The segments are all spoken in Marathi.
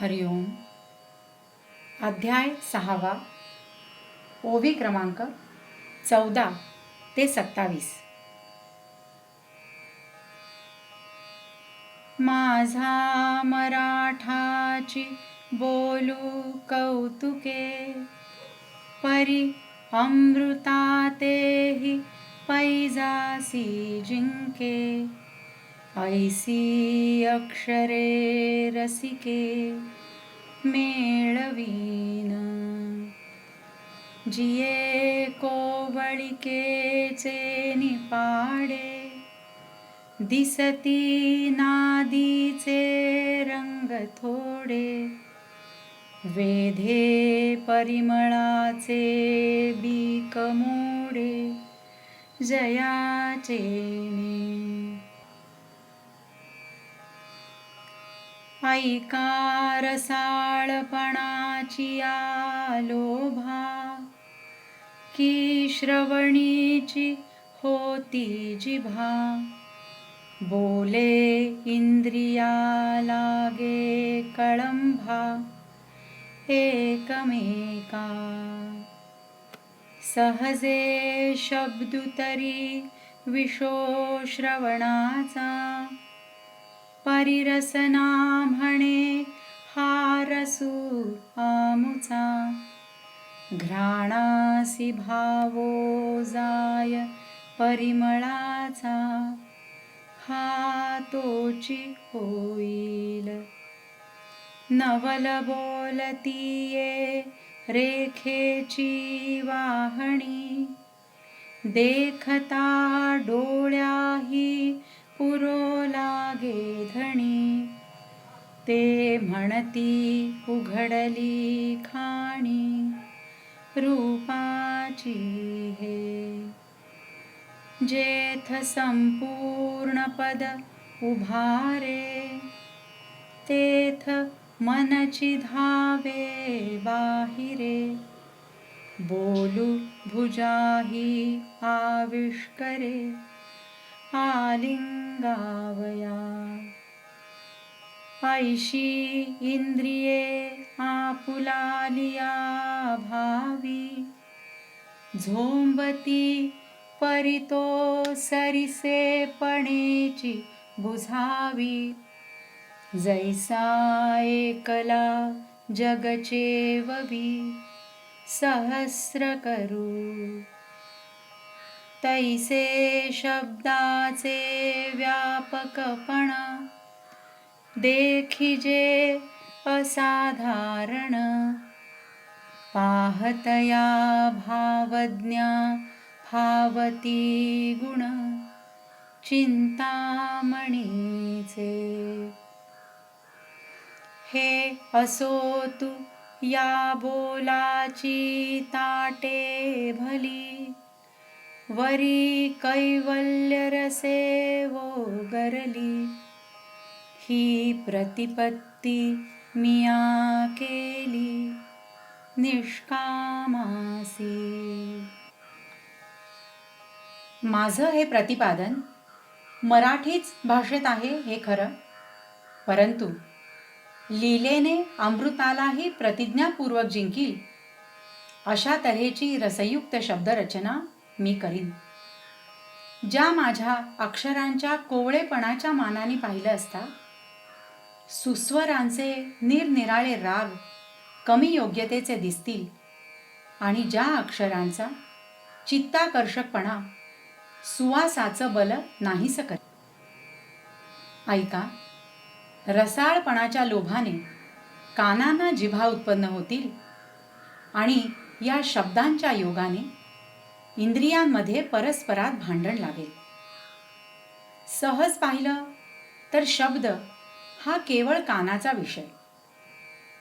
हरिओम अध्याय सहावा. ओवी क्रमांक चौदा ते सत्तावीस. माझा मराठाची बोलू कौतुके परी अमृता तेही पैजासी जिंके. ऐसी अक्षरे रसिके मेळवीन. जिये कोवळिकेचे निपाडे दिसती नादीचे रंग थोडे वेधे परिमळाचे बीक मोडे जयाचे ऐकार साळपणाची आलोभा की श्रवणीची होती जिभा. बोले इंद्रिया लागे कळंभा एकमेका. सहजे शब्दुतरी विशो श्रवणाचा. परिरसना म्हणे हारसू आमुचा। घ्राणासी भावो जाय परिमळाचा हा तोची होईल। नवल बोलतीये रेखेची वाहणी देखता डोळ्याही पुरो लागे धणी. ते म्हणती उघडली खाणी. रूपाची हे. जेथ संपूर्ण पद उभारे. तेथ मनची धावे बाहिरे. बोलू भुजाही आविष्करे. आलिंगावया। ऐशी इंद्रिये आपुलालिया भावी। झोंबती परितो सरिसे पणेची बुझावी। जैसा एकला जगचे ववी सहस्र करू। तैसे शब्दाचे व्यापकपण. देखिजे असाधारण. पाहतया भावज्ञा भावती गुण. चिंतामणीचे. हे असो तू या बोलाची ताटे भली. वरी कैवल्य रसे वो गरली ही प्रतिपत्ती मिया केली निष्कामासी। माझं हे प्रतिपादन मराठीच भाषेत आहे हे खरं परंतु लीलेने अमृतालाही प्रतिज्ञापूर्वक जिंकील अशा तऱ्हेची रसयुक्त शब्दरचना मी करीन. ज्या माझ्या अक्षरांच्या कोवळेपणाच्या मानाने पाहिलं असता सुस्वरांचे निरनिराळे राग कमी योग्यतेचे दिसतील आणि ज्या अक्षरांचा चित्ताकर्षकपणा सुवासाचं बल नाही सकत. ऐका रसाळपणाच्या लोभाने कानांना जिभा उत्पन्न होतील आणि या शब्दांच्या योगाने इंद्रियांमध्ये परस्परात भांडण लागेल. सहज पाहिलं तर शब्द हा केवळ कानाचा विषय.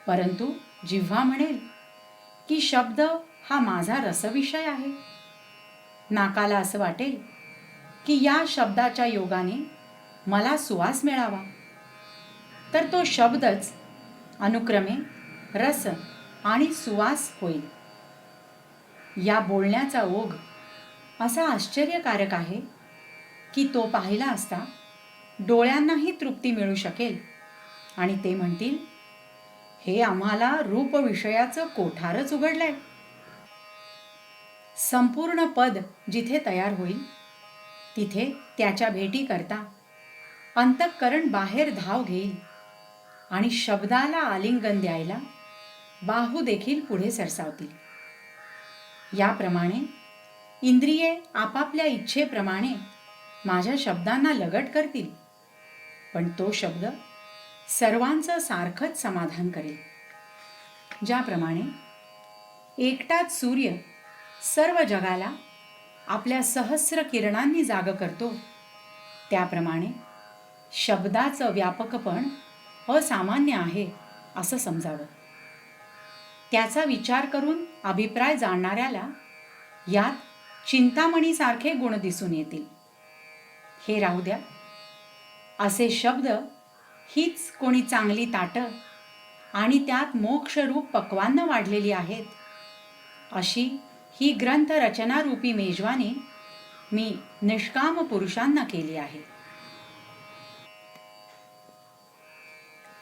परंतु जिव्हा म्हणेल की शब्द हा माझा रसविषय आहे. नाकाला असं वाटेल की या शब्दाच्या योगाने मला सुवास मिळावा. तर तो शब्दच अनुक्रमे रस आणि सुवास होईल. या बोलण्याचा ओघ असा आश्चर्यकारक आहे की तो पाहिला असता डोळ्यांनाही तृप्ती मिळू शकेल. आणि ते म्हणतील हे आम्हाला रूपविषयाचं कोठारच उघडलंय. संपूर्ण पद जिथे तयार होईल तिथे त्याच्या भेटी करता. अंतःकरण बाहेर धाव घेईल आणि शब्दाला आलिंगन द्यायला बाहू देखील पुढे सरसावतील. याप्रमाणे इंद्रिये आपापल्या इच्छेप्रमाणे माझ्या शब्दांना लगट करतील. पण तो शब्द सर्वांचं सारखंच समाधान करेल. ज्याप्रमाणे एकटाच सूर्य सर्व जगाला आपल्या सहस्र किरणांनी जाग करतो त्याप्रमाणे शब्दाचं व्यापकपण असामान्य आहे असं समजावं. त्याचा विचार करून अभिप्राय जाणणाऱ्याला यात चिंतामणीसारखे गुण दिसून येतील. हे राहू द्या. असे शब्द हीच कोणी चांगली ताटं आणि त्यात मोक्षरूप पक्वान्न वाढलेली आहेत. अशी ही ग्रंथ रचनारूपी मेजवानी मी निष्काम पुरुषांना केली आहे.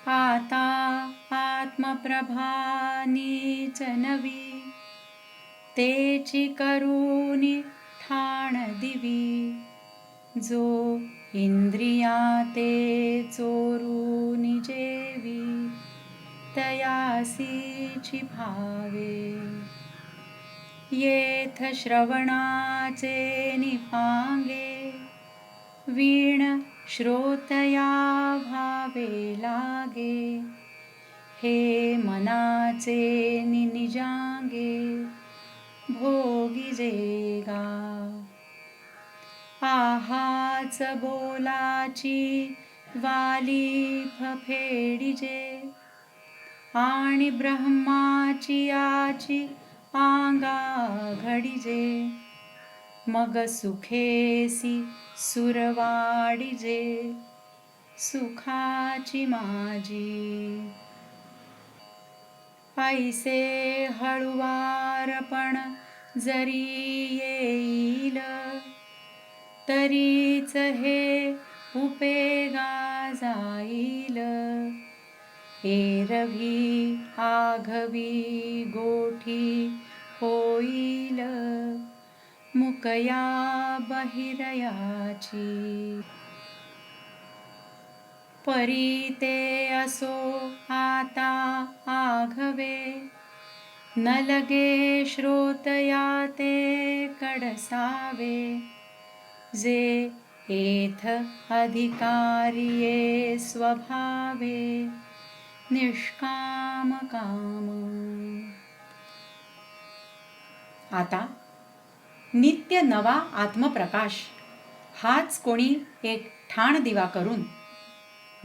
आता आत्मप्रभानीच नवी तेची करूनी ठाण दिवी जो इंद्रिया ते चोरूनी जेवी तयासीची भावे. येथ श्रवणाचे निपांगे वीण श्रोतया भावे लागे हे मनाचे निनिजांगे भोगी जेगा. आहाच बोलाची वाली फेडिजे आणि ब्रह्माची आची आंगा घडिजे मग सुखेसी सुरवाडिजे सुखाची माझी. ऐसे हळुवारपण जरी येईल तरीच हे उपेगा जाईल. एरवी आघवी गोठी होईल. मुकया बहिरयाची. परी ते असो आता आघवे न लगे श्रोतया ते कडसावे. जे एथ अधिकारिये स्वभावे निष्काम काम. आता नित्य नवा आत्मप्रकाश. हाच कोणी एक ठाण दिवा करून.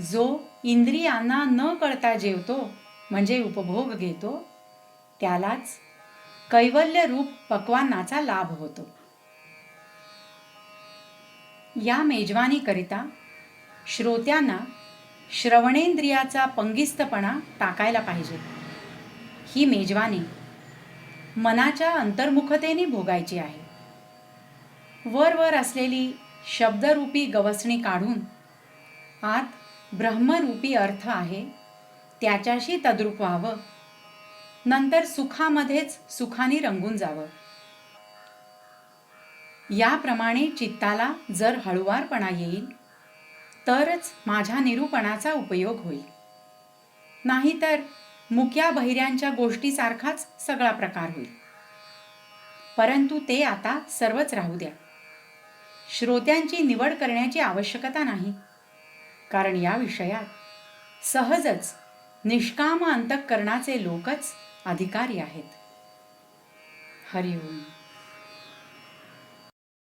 जो इंद्रियांना न कळता जेवतो म्हणजे उपभोग घेतो त्यालाच कैवल्य रूप पक्वानाचा लाभ होतो. या मेजवानीकरिता श्रोत्यांना श्रवणेंद्रियाचा पंगिस्तपणा टाकायला पाहिजे. ही मेजवानी मनाच्या अंतर्मुखतेने भोगायची आहे. वर वर असलेली शब्दरूपी गवसणी काढून आत ब्रह्मरूपी अर्थ आहे त्याच्याशी तद्रूप व्हावं. नंतर सुखामध्येच सुखाने रंगून जावं. याप्रमाणे चित्ताला जर हळुवारपणा येईल तरच माझ्या निरूपणाचा उपयोग होईल. नाहीतर मुक्या बहिऱ्यांच्या गोष्टीसारखाच सगळा प्रकार होईल. परंतु ते आता सर्वच राहू द्या. श्रोत्यांची निवड करण्याची आवश्यकता नाही. कारण या विषयात सहजच निष्काम अंतःकरणाचे लोकच अधिकारी आहेत. हरिओम.